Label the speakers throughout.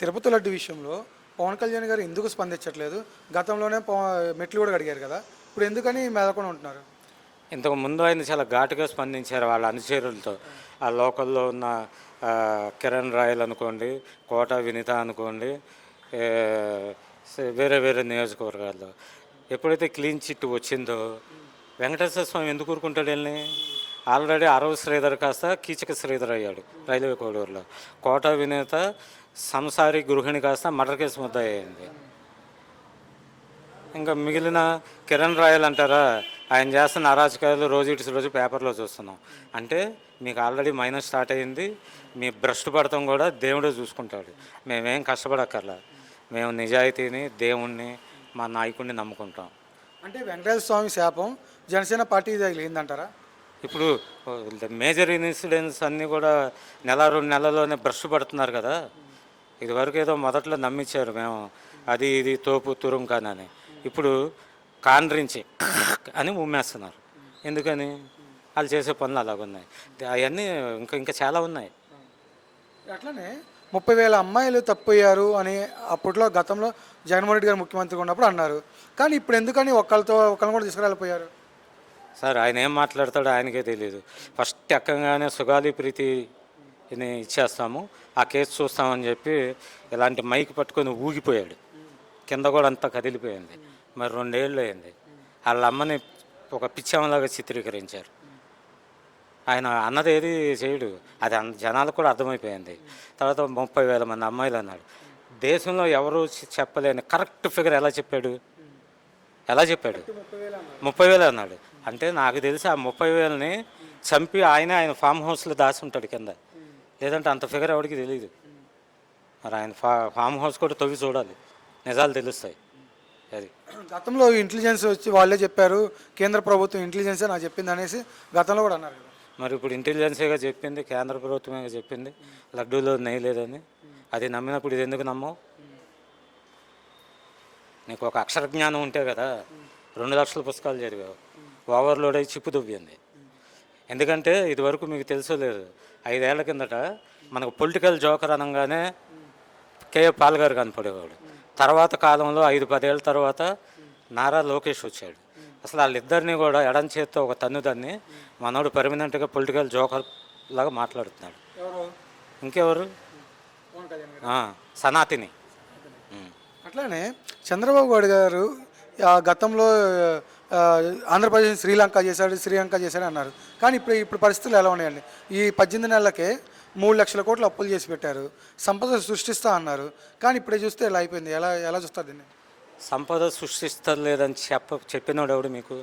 Speaker 1: తిరుపతి లడ్డు విషయంలో పవన్ కళ్యాణ్ గారు ఎందుకు స్పందించట్లేదు? గతంలోనే మెట్లు కూడా అడిగారు కదా. ఇప్పుడు ఎందుకని మెదకుండా ఉంటున్నారు?
Speaker 2: ఇంతకు ముందు ఆయన చాలా ఘాటుగా స్పందించారు వాళ్ళ అనుచరులతో. ఆ లోకల్లో ఉన్న కిరణ్ రాయల్ అనుకోండి కోట వినిత అనుకోండి వేరే వేరే నియోజకవర్గాల్లో. ఎప్పుడైతే క్లీన్ చిట్ వచ్చిందో వెంకటేశ్వర స్వామి ఎందుకు ఊరుకుంటాడు వెళ్ళి ఆల్రెడీ అరవ శ్రీధర్ కాస్త కీచక శ్రీధర్ అయ్యాడు రైల్వే కోడూరులో. కోట వినేత సంసారి గృహిణి కాస్త మర్డర్ కేసు ముద్ద అయింది ఇంకా మిగిలిన కిరణ్ రాయల్ అంటారా? ఆయన చేస్తున్న అరాచకాలు రోజు ఇటు రోజు పేపర్లో చూస్తున్నాం. అంటే మీకు ఆల్రెడీ మైనస్ స్టార్ట్ అయ్యింది. మీ భ్రష్టు పడతాం కూడా దేవుడే చూసుకుంటాడు. మేమేం కష్టపడక్కర్లా. మేము నిజాయితీని దేవుణ్ణి మా నాయకుడిని నమ్ముకుంటాం.
Speaker 1: అంటే వెంకటేశ్వర స్వామి శాపం జనసేన పార్టీ తగిలిందంటారా?
Speaker 2: ఇప్పుడు మేజర్ ఇన్సిడెంట్స్ అన్నీ కూడా నెల రెండు నెలల్లోనే బ్రష్ పడుతున్నారు కదా. ఇదివరకు ఏదో మొదట్లో నమ్మించారు మేము. అది ఇది తోపు తురుంకానని ఇప్పుడు కాండ్రించి అని ఉమ్మేస్తున్నారు. ఎందుకని? వాళ్ళు చేసే పనులు అలాగున్నాయి. అవన్నీ ఇంకా ఇంకా చాలా ఉన్నాయి.
Speaker 1: అట్లనే ముప్పై వేల అమ్మాయిలు తప్పయ్యారు అని అప్పట్లో గతంలో జగన్మోహన్ రెడ్డి గారు ముఖ్యమంత్రిగా ఉన్నప్పుడు అన్నారు. కానీ ఇప్పుడు ఎందుకని ఒకళ్ళతో ఒకళ్ళని కూడా తీసుకురాలిపోయారు
Speaker 2: సార్ ఆయన ఏం మాట్లాడతాడో ఆయనకే తెలియదు ఫస్ట్ ఎక్కగానే సుగాలి ప్రీతిని ఇచ్చేస్తాము. ఆ కేసు చూస్తామని చెప్పి ఇలాంటి మైక్ పట్టుకొని ఊగిపోయాడు. కింద కూడా అంతా కదిలిపోయింది. మరి రెండేళ్ళు అయింది. వాళ్ళ అమ్మని ఒక పిచ్చమ్మలాగా చిత్రీకరించారు. ఆయన అన్నది ఏది చేయడు. అది అన్- జనాలకు కూడా అర్థమైపోయింది. తర్వాత ముప్పై వేల మంది అమ్మాయిలు అన్నాడు దేశంలో ఎవరు చెప్పలేని కరెక్ట్ ఫిగర్ ఎలా చెప్పాడు? ఎలా చెప్పాడు? ముప్పై వేలు అన్నాడు. అంటే నాకు తెలిసి ఆ ముప్పై వేలని చంపి ఆయన ఆయన ఫామ్ హౌస్లో దాచి ఉంటాడు కింద. లేదంటే అంత ఫిగర్ ఎవరికి తెలియదు మరి ఆయన ఫా ఫామ్ హౌస్ కూడా తవ్వి చూడాలి. నిజాలు తెలుస్తాయి. అది.
Speaker 1: గతంలో ఇంటెలిజెన్స్ వచ్చి వాళ్ళే చెప్పారు కేంద్ర ప్రభుత్వం ఇంటెలిజెన్సే నాకు చెప్పింది అనేసి గతంలో కూడా అన్నారు
Speaker 2: మరి ఇప్పుడు ఇంటెలిజెన్సీగా చెప్పింది కేంద్ర ప్రభుత్వమే చెప్పింది లడ్డూలో నెయ్యి లేదని. అది నమ్మినప్పుడు ఇది ఎందుకు నమ్మవు? నీకు ఒక అక్షర జ్ఞానం ఉంటే కదా రెండు లక్షల పుస్తకాలు చదివావు ఓవర్లోడ్ అయి చిప్పు దువ్వింది ఎందుకంటే ఇదివరకు మీకు తెలుసో లేదు ఐదేళ్ళ కిందట మనకు పొలిటికల్ జోకర్ అనగానే కేఏ పాల్ గారు కనపడేవాడు. తర్వాత కాలంలో ఐదు పదేళ్ళ తర్వాత నారా లోకేష్ వచ్చాడు. అసలు వాళ్ళిద్దరిని కూడా ఎడం చేత్తో ఒక తన్నుదాన్ని మనోడు పర్మనెంట్గా పొలిటికల్ జోకర్ లాగా మాట్లాడుతున్నాడు. ఇంకెవరు? సనాతిని.
Speaker 1: అట్లానే చంద్రబాబు నాయుడు గారు ఆ, గతంలో ఆంధ్రప్రదేశ్ శ్రీలంక చేశాడు శ్రీలంక చేశాడు అన్నారు. కానీ ఇప్పుడు ఇప్పుడు పరిస్థితులు ఎలా ఉన్నాయండి? ఈ పద్దెనిమిది నెలలకే మూడు లక్షల కోట్లు అప్పులు చేసి పెట్టారు. సంపద సృష్టిస్తా అన్నారు. కానీ ఇప్పుడే చూస్తే ఎలా అయిపోయింది? ఎలా ఎలా చూస్తారు దీన్ని?
Speaker 2: సంపద సృష్టిస్తలేదని చెప్ప చెప్పినాడు ఎవడు మీకు?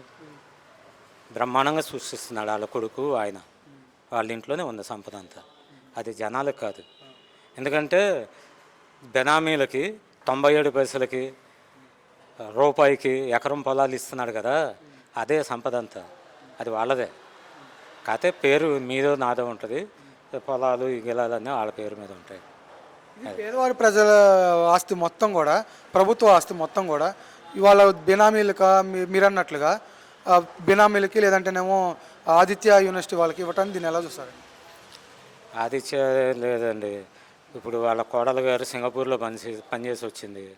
Speaker 2: బ్రహ్మాండంగా సృష్టిస్తున్నాడు వాళ్ళ కొడుకు ఆయన. వాళ్ళ ఇంట్లోనే ఉంది సంపద అంతా. అది జనాలకు కాదు. ఎందుకంటే బెనామీలకి తొంభై ఏడు పైసలకి రూపాయికి ఎకరం పొలాలు ఇస్తున్నాడు కదా అదే సంపద అంతా. అది వాళ్ళదే. కాకపోతే పేరు మీదో నాదో ఉంటుంది. పొలాలు ఈ గిలాలన్నీ వాళ్ళ పేరు మీద ఉంటాయి.
Speaker 1: ఇది పేదవారి ప్రజల ఆస్తి మొత్తం కూడా ప్రభుత్వ ఆస్తి మొత్తం కూడా ఇవాళ బినామీలుగా మీ- మీరు అన్నట్లుగా బినామీలకి లేదంటేనేమో ఆదిత్య యూనివర్సిటీ వాళ్ళకి ఇవ్వటాన్ని దీన్ని ఎలా చూస్తారు?
Speaker 2: ఆదిత్య లేదండి. ఇప్పుడు వాళ్ళ కోడలు గారు సింగపూర్లో పనిచే పనిచేసి వచ్చింది.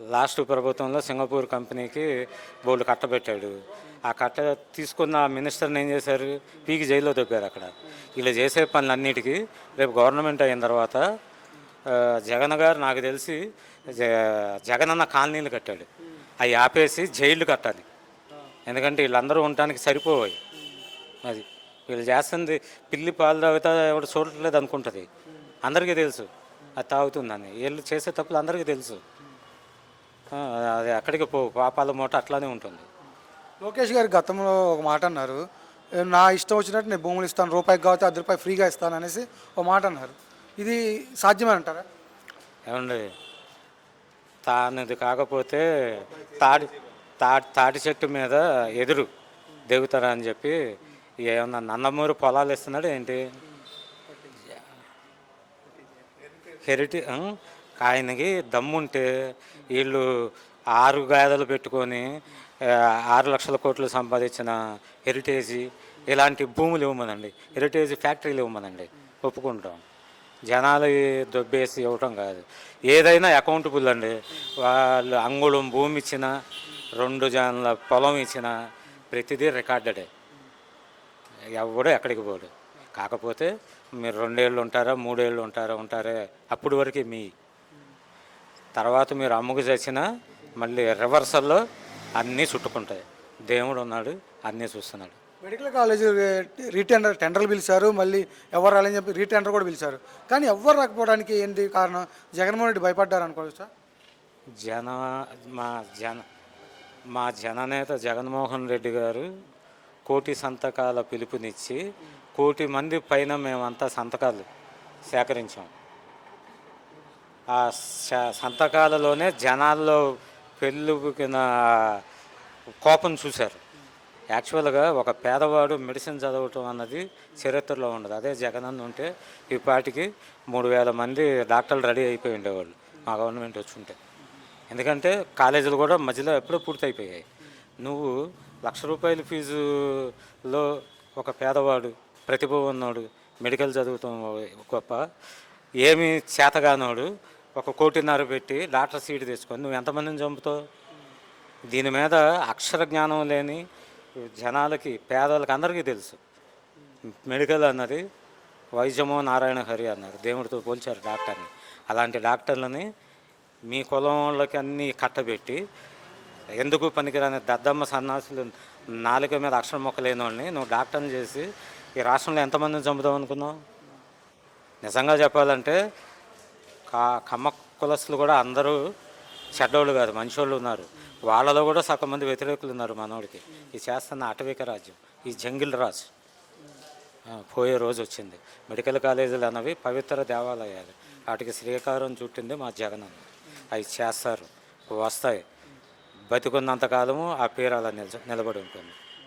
Speaker 2: లాస్ట్ ప్రభుత్వంలో సింగపూర్ కంపెనీకి బోర్డు కట్టబెట్టాడు. ఆ కట్ట తీసుకున్న మినిస్టర్ని ఏం చేశారు? పీకి జైల్లో తప్పారు అక్కడ. వీళ్ళు చేసే పనులన్నిటికీ రేపు గవర్నమెంట్ అయిన తర్వాత జగన్ గారు నాకు తెలిసి జ- జగనన్న కాలనీలు కట్టాడు. అవి ఆపేసి జైళ్ళు కట్టాలి. ఎందుకంటే వీళ్ళందరూ ఉండటానికి సరిపోవాయి అది వీళ్ళు చేస్తుంది పిల్లి పాలు తాగుతా ఎవడు చూడట్లేదు అనుకుంటుంది. అందరికీ తెలుసు. అది తాగుతుందని. వీళ్ళు చేసే తప్పులు అందరికీ తెలుసు. అది అక్కడికి పో పాపాల మూట అట్లానే ఉంటుంది.
Speaker 1: లోకేష్ గారు గతంలో ఒక మాట అన్నారు. "ఏ, నా ఇష్టం వచ్చినట్టు నేను భూములు ఇస్తాను రూపాయికి కావచ్చు అర్ధ రూపాయి ఫ్రీగా ఇస్తాను అనేసి ఒక మాట అన్నారు. ఇది సాధ్యమే అంటారా?
Speaker 2: ఏమండి తానుది కాకపోతే తాడి తాటి తాటి చెట్టు మీద ఎదురు దిగుతారా అని చెప్పి ఏమన్నా నందమూరి పొలాలు ఇస్తున్నాడు ఏంటి? హెరిటి ఆయనకి దమ్ముంటే వీళ్ళు ఆరు గాదలు పెట్టుకొని ఆరు లక్షల కోట్లు సంపాదించిన హెరిటేజ్ ఇలాంటి భూములు ఇవ్వమనండి. హెరిటేజ్ ఫ్యాక్టరీలు ఇవ్వమనండి. ఒప్పుకుంటాం. జనాలు దొబ్బేసి ఇవ్వటం కాదు. ఏదైనా అకౌంటబుల్ అండి. వాళ్ళు అంగుళం భూమి ఇచ్చిన రెండు జనాల పొలం ఇచ్చిన ప్రతిదీ రికార్డెడే. ఎవడు ఎక్కడికి పోడు. కాకపోతే మీరు రెండేళ్ళు ఉంటారా మూడేళ్ళు ఉంటారా ఉంటారే అప్పటి వరకు మీ. తర్వాత మీరు అమ్ముకు చచ్చినా మళ్ళీ రివర్సల్లో అన్నీ చుట్టుకుంటాయి. దేవుడు ఉన్నాడు అన్నీ చూస్తున్నాడు.
Speaker 1: మెడికల్ కాలేజ్ రీటెండర్ టెండర్లు పిలిచారు మళ్ళీ ఎవరు రాలని చెప్పి రీటెండర్ కూడా పిలిచారు. కానీ ఎవరు రాకపోవడానికి ఏంటి కారణం? జగన్మోహన్ రెడ్డి భయపడ్డారు అనుకోవచ్చా
Speaker 2: జన మా జన మా జననేత జగన్మోహన్ రెడ్డి గారు కోటి సంతకాల పిలుపునిచ్చి కోటి మంది పైన మేమంతా సంతకాలు సేకరించాం. ఆ సంతకాలలోనే జనాల్లో పెళ్ళికిన కోపం చూశారు. యాక్చువల్గా ఒక పేదవాడు మెడిసిన్ చదవటం అన్నది చరిత్రలో ఉండదు. అదే జగనన్న ఉంటే ఈ పాటికి మూడు వేల మంది డాక్టర్లు రెడీ అయిపోయి ఉండేవాళ్ళు మా గవర్నమెంట్ వచ్చి ఉంటే. ఎందుకంటే కాలేజీలు కూడా మధ్యలో ఎప్పుడో పూర్తయిపోయాయి. నువ్వు లక్ష రూపాయల ఫీజులో ఒక పేదవాడు ప్రతిభ ఉన్నోడు మెడికల్ చదువుతాం గొప్ప. ఏమి చేతగానోడు ఒక కోటిన్నర పెట్టి డాక్టర్ సీట్ తెచ్చుకొని నువ్వు ఎంతమందిని చంపుతావు? దీని మీద అక్షర జ్ఞానం లేని జనాలకి పేదలకి అందరికీ తెలుసు. మెడికల్ అన్నది వైద్యమో నారాయణ హరి అన్నారు. దేవుడితో పోల్చారు డాక్టర్ని. అలాంటి డాక్టర్లని మీ కులం వాళ్ళకి అన్నీ కట్టబెట్టి ఎందుకు పనికిరాని దద్దమ్మ సన్నాసులు నాలుక మీద అక్షరం మొక్కలేని వాళ్ళని నువ్వు డాక్టర్ని చేసి ఈ రాష్ట్రంలో ఎంతమందిని చంపుదాం అనుకున్నాం నిజంగా చెప్పాలంటే కా కమ్మ కులస్తులు కూడా అందరూ చెడ్డోళ్ళు కాదు మంచోళ్ళు ఉన్నారు. వాళ్ళలో కూడా సగం మంది వ్యతిరేకులు ఉన్నారు మనోడికి. ఇది చేస్తున్న అటవిక రాజ్యం ఈ జంగిల్ రాజు. పోయే రోజు వచ్చింది. మెడికల్ కాలేజీలు అన్నవి పవిత్ర దేవాలయాలు. వాటికి శ్రీకారం చుట్టింది మా జగనన్న. అవి చేస్తారు వస్తాయి. బతికున్నంత కాలము ఆ పేరు అలా నిలబడి ఉంటుంది.